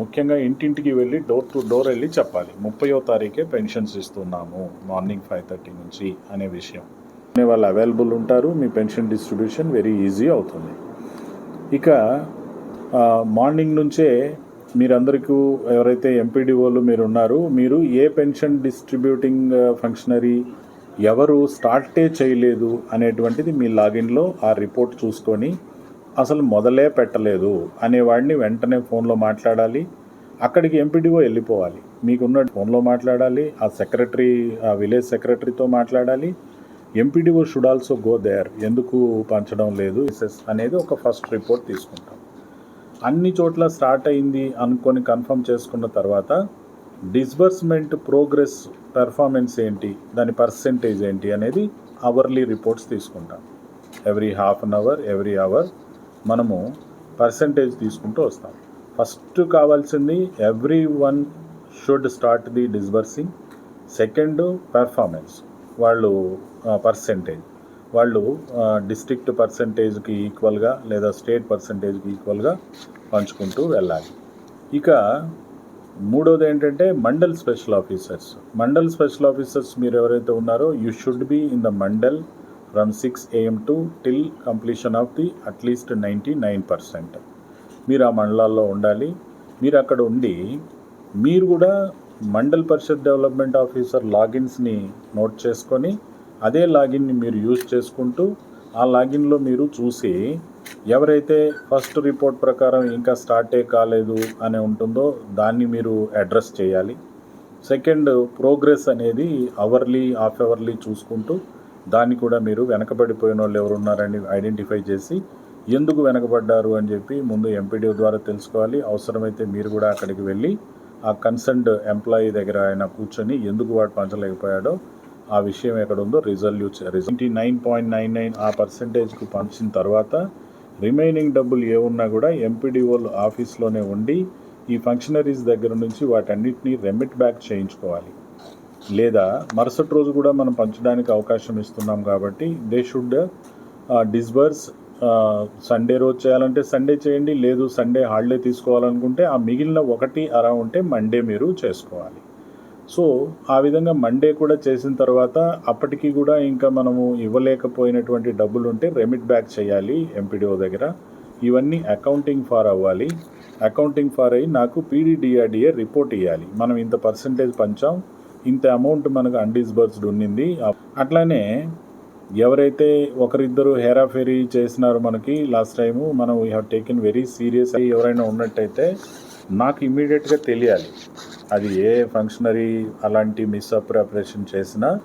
ముఖ్యంగా ఇంటింటికి వెళ్ళి డోర్ టు డోర్ వెళ్ళి చెప్పాలి. ముప్పయో తారీఖే పెన్షన్స్ ఇస్తున్నాము మార్నింగ్ ఫైవ్ థర్టీ నుంచి అనే విషయం. అనే వాళ్ళు అవైలబుల్ ఉంటారు. మీ పెన్షన్ డిస్ట్రిబ్యూషన్ వెరీ ఈజీ అవుతుంది. ఇక మార్నింగ్ నుంచే మీరందరికీ ఎవరైతే ఎంపీడీఓలు మీరు ఉన్నారు మీరు ఏ పెన్షన్ డిస్ట్రిబ్యూటింగ్ ఫంక్షనరీ ఎవరు స్టార్టే చేయలేదు అనేటువంటిది మీ లాగిన్లో ఆ రిపోర్ట్ చూసుకొని అసలు మొదలే పెట్టలేదు అనేవాడిని వెంటనే ఫోన్లో మాట్లాడాలి. అక్కడికి ఎంపీడీఓ వెళ్ళిపోవాలి. మీకున్న ఫోన్లో మాట్లాడాలి ఆ సెక్రటరీ ఆ విలేజ్ సెక్రటరీతో మాట్లాడాలి. MPDO should also go there. ఎందుకు పంచడం లేదు? అనేది ఒక ఫస్ట్ రిపోర్ట్ తీసుకుంటాం. అన్ని చోట్ల స్టార్ట్ అయింది అనుకొని కన్ఫర్మ్ చేసుకున్న తర్వాత డిస్బర్స్మెంట్ ప్రోగ్రెస్ పెర్ఫార్మెన్స్ ఏంటి? దాని పర్సెంటేజ్ ఏంటి? అనేది అవర్లీ రిపోర్ట్స్ తీసుకుంటాం. Every half an hour every hour మనము పర్సంటేజ్ తీసుకుంటూ వస్తాం. ఫస్ట్ కావాల్సింది every one should start the disbursing second performance వాళ్ళు పర్సెంటేజ్ వాళ్ళు డిస్ట్రిక్ట్ పర్సంటేజ్కి ఈక్వల్గా లేదా స్టేట్ పర్సంటేజ్కి ఈక్వల్గా పంచుకుంటూ వెళ్ళాలి. ఇక మూడోది ఏంటంటే mandal special officers mandal special officers మీరు ఎవరైతే ఉన్నారో you should be in the mandal from six AM to till completion of the at least ninety nine percent మీరు ఆ మండలాల్లో ఉండాలి. మీరు అక్కడ ఉండి మీరు కూడా మండల్ పరిషత్ డెవలప్మెంట్ ఆఫీసర్ లాగిన్స్ని నోట్ చేసుకొని అదే లాగిన్ని మీరు యూజ్ చేసుకుంటూ ఆ లాగిన్లో మీరు చూసి ఎవరైతే ఫస్ట్ రిపోర్ట్ ప్రకారం ఇంకా స్టార్టే కాలేదు అని ఉంటుందో దాన్ని మీరు అడ్రస్ చేయాలి. సెకండ్ ప్రోగ్రెస్ అనేది అవర్లీ హాఫ్ అవర్లీ చూసుకుంటూ దాన్ని కూడా మీరు వెనకబడిపోయిన వాళ్ళు ఎవరు ఉన్నారని ఐడెంటిఫై చేసి ఎందుకు వెనకబడ్డారు అని చెప్పి ముందు ఎంపీడీఓ ద్వారా తెలుసుకోవాలి. అవసరమైతే మీరు కూడా అక్కడికి వెళ్ళి ఆ కన్సర్న్డ్ ఎంప్లాయీ దగ్గర ఆయన కూర్చొని ఎందుకు వాడు పంచలేకపోయాడో ఆ విషయం ఎక్కడ ఉందో రిజల్యూట్ రిజల్టీ నైన్ పాయింట్ నైన్ నైన్ ఆ పర్సంటేజ్కి పంచిన తర్వాత రిమైనింగ్ డబ్బులు ఏ ఉన్నా కూడా ఎంపీడీఓలు ఆఫీస్లోనే ఉండి ఈ ఫంక్షనరీస్ దగ్గర నుంచి వాటన్నిటిని రెమిట్ బ్యాక్ చేయించుకోవాలి. లేదా మరుసటి రోజు కూడా మనం పంచడానికి అవకాశం ఇస్తున్నాం కాబట్టి దే షుడ్ డిస్బర్స్ సండే రోజు చేయాలంటే సండే చేయండి లేదు సండే హాలిడే తీసుకోవాలనుకుంటే ఆ మిగిలిన ఒకటి అరా ఉంటే మండే మీరు చేసుకోవాలి. సో ఆ విధంగా మండే కూడా చేసిన తర్వాత అప్పటికి కూడా ఇంకా మనము ఇవ్వలేకపోయినటువంటి డబ్బులు ఉంటే రెమిట్ బ్యాక్ చేయాలి ఎంపీడీఓ దగ్గర. ఇవన్నీ అకౌంటింగ్ ఫార్ అవ్వాలి. అకౌంటింగ్ ఫార్ అయ్యి నాకు పీడీడిఆర్డిఏ రిపోర్ట్ ఇవ్వాలి మనం ఇంత పర్సంటేజ్ పంచాం ఇంత అమౌంట్ మనకు అన్డిస్బర్స్డ్ ఉన్నింది. అట్లానే ఎవరైతే ఒకరిద్దరు హేరాఫేరీ చేసినారో మనకి లాస్ట్ టైము మనం we have taken very serious అయ్యి ఎవరైనా ఉన్నట్టయితే నాకు ఇమ్మీడియట్గా తెలియాలి. అది ఏ ఫంక్షనరీ అలాంటి మిస్అప్రాపరేషన్ చేసినా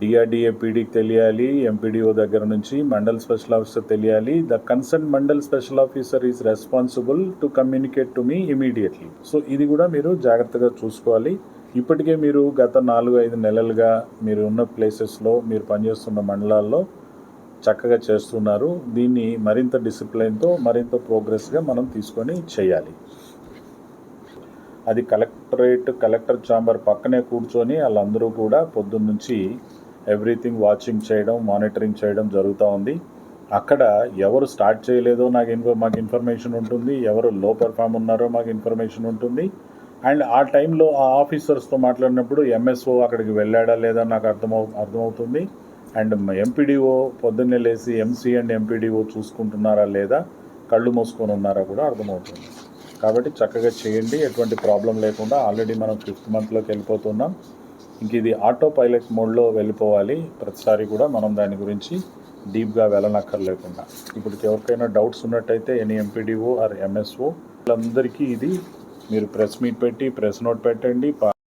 డిఆర్డిఏ పీడీకి తెలియాలి ఎంపీడీఓ దగ్గర నుంచి మండల్ స్పెషల్ ఆఫీసర్ తెలియాలి. The concern mandal special officer is responsible to communicate to me immediately so ఇది కూడా మీరు జాగ్రత్తగా చూసుకోవాలి. ఇప్పటికే మీరు గత నాలుగు ఐదు నెలలుగా మీరు ఉన్న ప్లేసెస్లో మీరు పనిచేస్తున్న మండలాల్లో చక్కగా చేస్తున్నారు. దీన్ని మరింత డిసిప్లిన్తో మరింత ప్రోగ్రెస్గా మనం తీసుకొని చేయాలి. అది కలెక్టరేట్ కలెక్టర్ ఛాంబర్ పక్కనే కూర్చొని వాళ్ళందరూ కూడా పొద్దున్నుంచి ఎవ్రీథింగ్ వాచింగ్ చేయడం మానిటరింగ్ చేయడం జరుగుతూ ఉంది. అక్కడ ఎవరు స్టార్ట్ చేయలేదో నాకు ఇన్ఫో మాకు ఇన్ఫర్మేషన్ ఉంటుంది. ఎవరు లో పెర్ఫామ్ ఉన్నారో మాకు ఇన్ఫర్మేషన్ ఉంటుంది. అండ్ ఆ టైంలో ఆ ఆఫీసర్స్తో మాట్లాడినప్పుడు ఎంఎస్ఓ అక్కడికి వెళ్ళాడా లేదా నాకు అర్థమవు అర్థమవుతుంది. అండ్ ఎంపీడీఓ పొద్దున్నే లేసి ఎంసీ అండ్ ఎంపీడీఓ చూసుకుంటున్నారా లేదా కళ్ళు మూసుకొని ఉన్నారా కూడా అర్థమవుతుంది. కాబట్టి చక్కగా చేయండి ఎటువంటి ప్రాబ్లం లేకుండా ఆల్రెడీ మనం ఫిఫ్త్ మంత్లోకి వెళ్ళిపోతున్నాం. ఇంక ఇది ఆటో పైలట్ మోడ్లో వెళ్ళిపోవాలి. ప్రతిసారి కూడా మనం దాని గురించి డీప్గా వెళ్ళనక్కర్లేకుండా. ఇప్పుడు ఎవరికైనా డౌట్స్ ఉన్నట్టయితే ఎనీ ఎంపీడీఓ ఆర్ ఎంఎస్ఓ వాళ్ళందరికీ ఇది మీరు ప్రెస్ మీట్ పెట్టి ప్రెస్ నోట్ పెట్టండి.